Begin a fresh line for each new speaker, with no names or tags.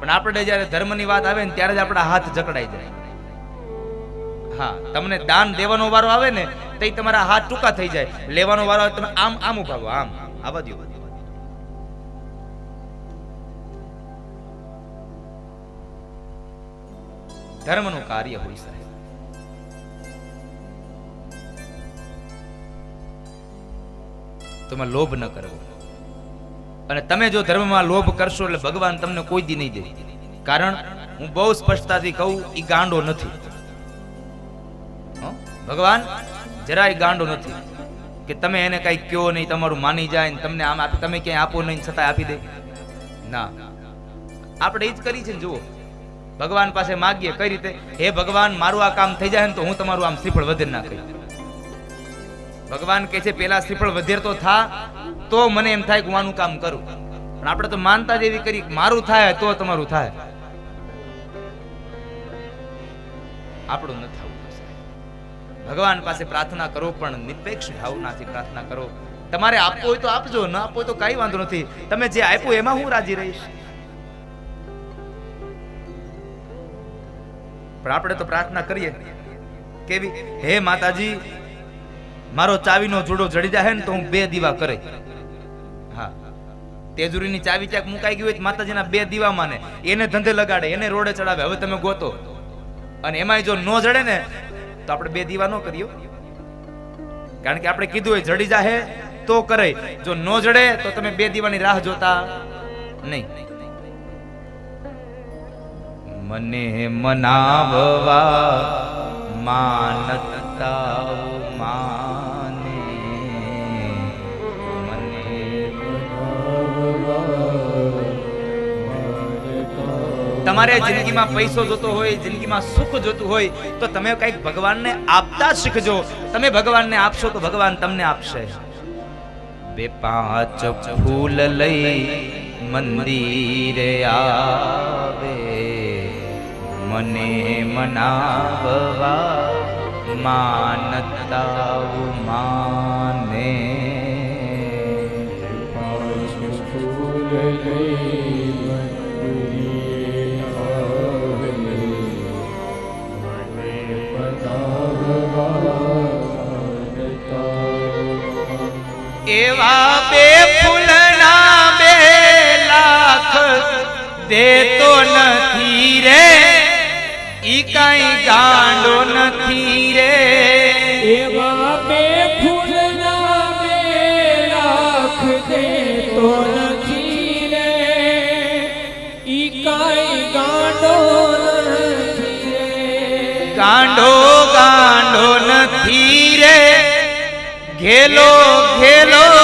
પણ આપણે જ્યારે ધર્મની વાત આવે ને ત્યારે જ આપણા હાથ જકડાઈ જાય. હા, તમને દાન દેવાનો વારો આવે ને, તો તમારા હાથ ટૂંકા થઈ જાય. લેવાનો વારો આવે તમે આમ આમ ઊભા આમ, આવા દ્યો. ધર્મનું કાર્ય હોય સાહેબ. તમે લોભ ન કરવો. અને તમે જો ધર્મમાં લોભ કરશો એટલે ભગવાન તમને કોઈ દી નહીં દે. કારણ હું બહુ સ્પષ્ટતાથી કહું એ ગાંડો નથી? ભગવાન, જરાય ગાંડો નથી. કે તમે એને કઈ કયો નહીં, તમારું માની જાય ને તમને આમ આપી, તમે ક્યાંય આપો નહીં છતાં આપી દે. ના. આપણે એ જ કરી છે ને, જુઓ. ભગવાન પાસે માગીએ કઈ રીતે? હે ભગવાન, મારું આ કામ થઈ જાય ને તો હું તમારું આમ શ્રીફળ વધેર નાખી. ભગવાન કહે છે, પેલા શ્રીફળ વધેર તો થા, તો મને એમ થાય કે હું કામ કરું. પણ આપણે તો માનતા જ કરી મારું થાય તો તમારું થાય. આપણું ન થવું ભગવાન પાસે પ્રાર્થના કરો, પણ નિરપેક્ષ ભાવનાથી પ્રાર્થના કરો. તમારે આપવું હોય તો આપજો, ન આપવું તો કઈ વાંધો નથી. તમે જે આપ્યું એમાં હું રાજી રહીશ. પણ આપણે તો પ્રાર્થના કરીએ. કેવી? હે માતાજી મારો ચાવીનો જોડો જડી જાય ને તો હું બે દીવા કરે. હા. તેજુરીની ચાવી ક્યાંક મુકાઈ ગઈ હોય માતાજીના બે દીવા માને એને ધંધે લગાડે, એને રોડે ચડાવે. હવે તમે ગોતો. અને એમાંય જો નો જડે ને, તો આપણે બે દીવા નો કરીએ કારણ કે આપણે કીધું હોય જડી જાહે તો કરે. જો નો જડે તો તમે બે દીવાની રાહ જોતા નહીં. મને મનાવવા માનતા માને તમારે જિંદગીમાં પૈસો જોતો હોય, જિંદગીમાં સુખ જોતું હોય, તો તમે કંઈક ભગવાનને આપતા શીખજો. તમે ભગવાનને આપશો તો ભગવાન તમને આપશે. બે પાંચ ફૂલ લઈ મંદિરે આવે. મને મનાવવા માનતા માને. એવા બે ફૂલના બે લાખ દેતો નથી રે. ઈ કઈ ગાંડો નથી રે.
એવા બે ફૂલના બે લાખ દેતો નથી રે. ઈ કઈ ગાંડો નથી રે.
ગાંડો ઘેલો ઘેલો